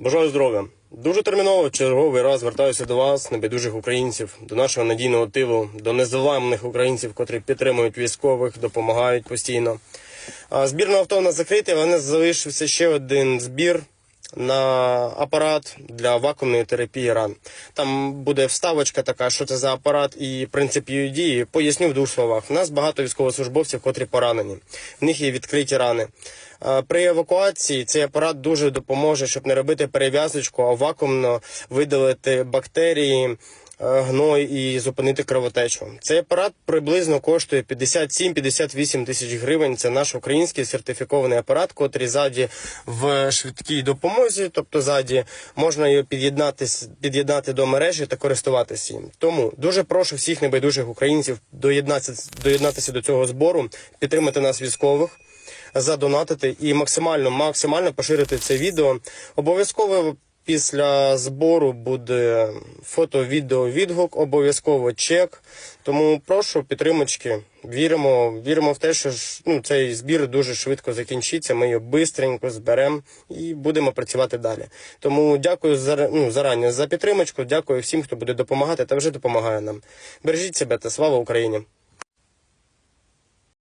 Бажаю здоров'я. Дуже терміново черговий раз звертаюся до вас, небайдужих українців, до нашого надійного тилу, до незламних українців, котрі підтримують військових, допомагають постійно. А Збір на авто у нас закритий, але не залишився ще один збір на апарат для вакуумної терапії ран. Там буде вставочка така, що це за апарат і принцип її дії. Поясню в двох словах. У нас багато військовослужбовців, котрі поранені. В них є відкриті рани. При евакуації цей апарат дуже допоможе, щоб не робити перев'язочку, а вакуумно видалити бактерії, гной і зупинити кровотечу. Цей апарат приблизно коштує 57-58 тисяч гривень. Це наш український сертифікований апарат, котрий ззаді в швидкій допомозі, тобто ззаді можна його під'єднати, під'єднати до мережі та користуватися їм. Тому дуже прошу всіх небайдужих українців доєднатися, доєднатися до цього збору, підтримати нас військових задонатити і максимально максимально поширити це відео. Обов'язково після збору буде фото, відео, відгук, обов'язково чек. Тому прошу підтримочки. Віримо, віримо в те, що ну, цей збір дуже швидко закінчиться. Ми його бистренько зберемо і будемо працювати далі. Тому дякую за ну, зарані за підтримочку. Дякую всім, хто буде допомагати та вже допомагає нам. Бережіть себе та слава Україні!